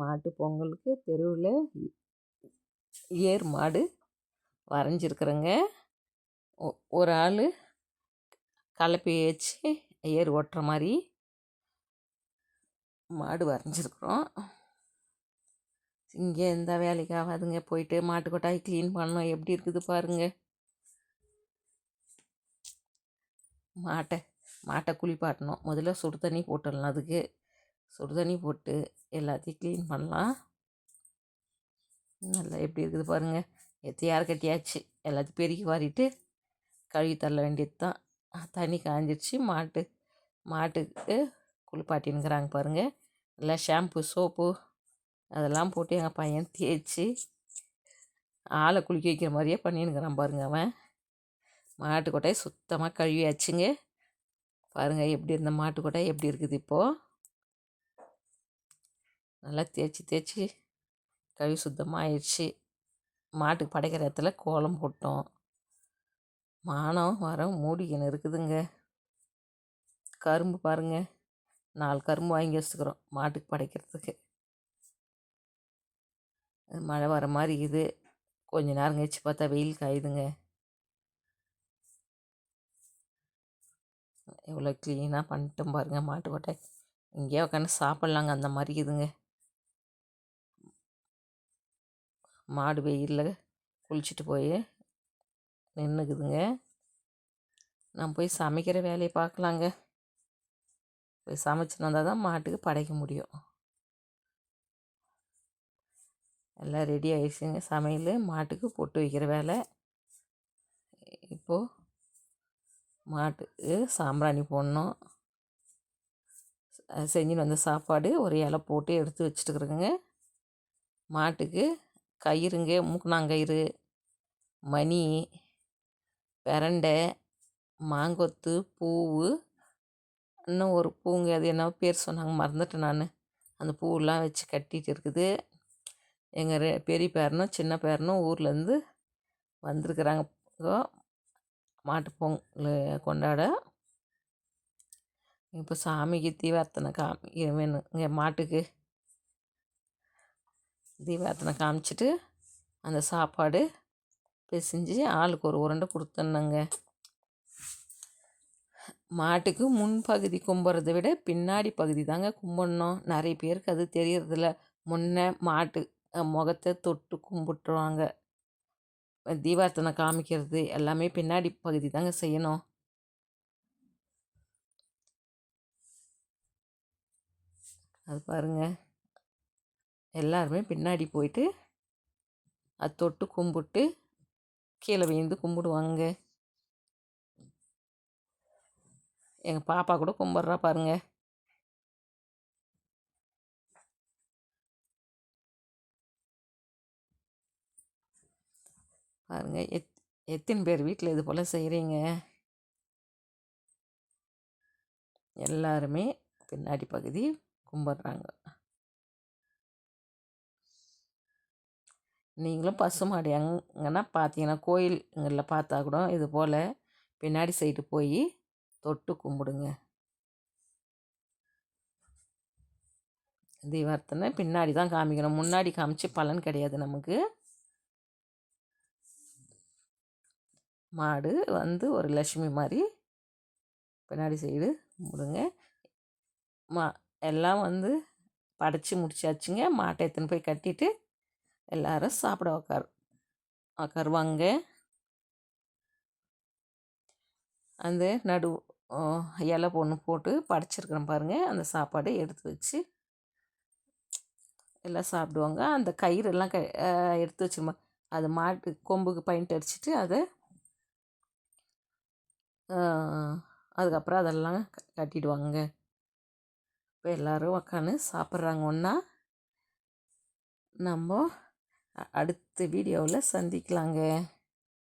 மாட்டு பொங்கலுக்கு தெருவில் ஏர் மாடு வரைஞ்சிருக்குறேங்க ஒரு ஆள் கலப்பை வச்சு ஏர் ஓட்டுற மாதிரி மாடு வரைஞ்சிருக்குறோம். இங்கே எந்த வேலைக்கு ஆகாதுங்க. போயிட்டு மாட்டு கொட்டாய் க்ளீன் பண்ணோம் எப்படி இருக்குது பாருங்கள் மாட்டை மாட்டை குளிப்பாட்டணும். முதல்ல சுடு தண்ணி போட்டுடலாம் அதுக்கு. சுடுதண்ணி போட்டு எல்லாத்தையும் க்ளீன் பண்ணலாம். நல்லா எப்படி இருக்குது பாருங்கள் எத்தையார் கட்டியாச்சு? எல்லாத்தையும் பெருக்கி வாரிட்டு கழுவி தள்ள வேண்டியது தான் தண்ணி காஞ்சிடுச்சு மாட்டு மாட்டுக்கு குளிப்பாட்டினுங்கிறாங்க பாருங்கள் நல்லா ஷாம்பு சோப்பு அதெல்லாம் போட்டு எங்கள் பையன் தேய்ச்சி ஆளை குளிக்க வைக்கிற மாதிரியே பண்ணினுக்கிறான் பாருங்கள் அவன். மாட்டுக்கொட்டையை சுத்தமாக கழுவியாச்சுங்க. பாருங்கள் எப்படி இருந்த மாட்டுக்கொட்டை எப்படி இருக்குது இப்போது நல்லா தேய்ச்சி தேய்ச்சி கழுவி சுத்தமாக ஆயிடுச்சு மாட்டுக்கு படைக்கிற இடத்துல கோலம் போட்டோம். மானம் வரம் மூடிக்கின்னு இருக்குதுங்க. கரும்பு பாருங்கள் நாலு கரும்பு வாங்கி வச்சுக்கிறோம் மாட்டுக்கு படைக்கிறதுக்கு. மழை வர மாதிரி இது கொஞ்ச நேரம் கழிச்சு பார்த்தா வெயில் காயுதுங்க. எவ்வளோ க்ளீனாக பண்ணிட்டோம் பாருங்கள் மாட்டு கொட்டை. இங்கேயே உட்காந்து சாப்பிட்லாங்க அந்த மாதிரி இதுங்க மாடு வெயிலில் குளிச்சுட்டு போய் நின்றுக்குதுங்க நான் போய் சமைக்கிற வேலையை பார்க்கலாங்க போய் சமைச்சின்னு வந்தால் தான் மாட்டுக்கு படைக்க முடியும். எல்லாம் ரெடி ஆயிடுச்சுங்க. சமையல் மாட்டுக்கு பொட்டு வைக்கிற வேலை. இப்போது மாட்டுக்கு சாம்பிராணி போடணும். செஞ்சுன்னு வந்த சாப்பாடு ஒரு இலை போட்டு எடுத்து வச்சுட்டுக்குறேங்க மாட்டுக்கு கயிறுங்க மூக்குனாங்கயிறு மணி பிரண்டை மாங்கொத்து பூவு. இன்னும் ஒரு பூங்க அது என்ன பேர் சொன்னாங்க மறந்துட்டேன் நான். அந்த பூவெல்லாம் வச்சு கட்டிகிட்டு இருக்குது. எங்கள் ரெ பெரிய பேரனும் சின்ன பேரனும் ஊர்லேருந்து வந்திருக்குறாங்க. மாட்டு பொங்கல் கொண்டாட. இப்போ சாமிக்கு தீவார்த்தனை காமி வேணும் இங்கே மாட்டுக்கு. தீபார்த்தனை காமிச்சிட்டு அந்த சாப்பாடு பிசைஞ்சு ஆளுக்கு ஒரு உருண்டை கொடுத்துட்ணுங்க மாட்டுக்கு முன்பகுதி கும்புறதை விட பின்னாடி பகுதி தாங்க கும்பிடணும். நிறைய பேருக்கு அது தெரியறதில்ல. முன்னே மாட்டு முகத்தை தொட்டு கும்பிட்டுருவாங்க. தீபார்த்தனை காமிக்கிறது எல்லாமே பின்னாடி பகுதி தாங்க செய்யணும். அது பாருங்கள் எல்லாருமே பின்னாடி போயிட்டு அது தொட்டு கும்பிட்டு கீழே விழுந்து கும்பிடுவாங்க. எங்கள் பாப்பா கூட கும்பிட்றா பாருங்கள் பாருங்கள் எத் எத்தனை பேர் வீட்டில் இது போல் செய்கிறீங்க எல்லாருமே பின்னாடி பகுதி கும்பிட்றாங்க. நீங்களும் பசு மாடு எங்கன்னா பார்த்தீங்கன்னா கோயில்களில் பார்த்தா கூட இது போல் பின்னாடி சைடு போய் தொட்டு கும்பிடுங்க. தீபார்த்தனை பின்னாடி தான் காமிக்கணும். முன்னாடி காமிச்சு பலன் கிடையாது நமக்கு. மாடு வந்து ஒரு லக்ஷ்மி மாதிரி பின்னாடி சைடு கும்பிடுங்க. மா எல்லாம் வந்து படைச்சி முடிச்சாச்சுங்க. மாட்டை எடுத்துன்னு போய் கட்டிட்டு எல்லோரும் சாப்பிட உக்கார் உக்காருவாங்க. அந்த நடு இலை பொண்ணு போட்டு படைச்சிருக்கிறேன் பாருங்கள் அந்த சாப்பாடு எடுத்து வச்சு எல்லாம் சாப்பிடுவாங்க. அந்த கயிறெல்லாம் க எடுத்து வச்சுருமா அது மாட்டு கொம்புக்கு பயின்ட்டு அடிச்சுட்டு அதை அதுக்கப்புறம் அதெல்லாம் கட்டிடுவாங்க. இப்போ எல்லோரும் உக்காந்து சாப்பிட்றாங்க. ஒன்றா நம்ம அடுத்த வீடியோவில் சந்திக்கலாங்க.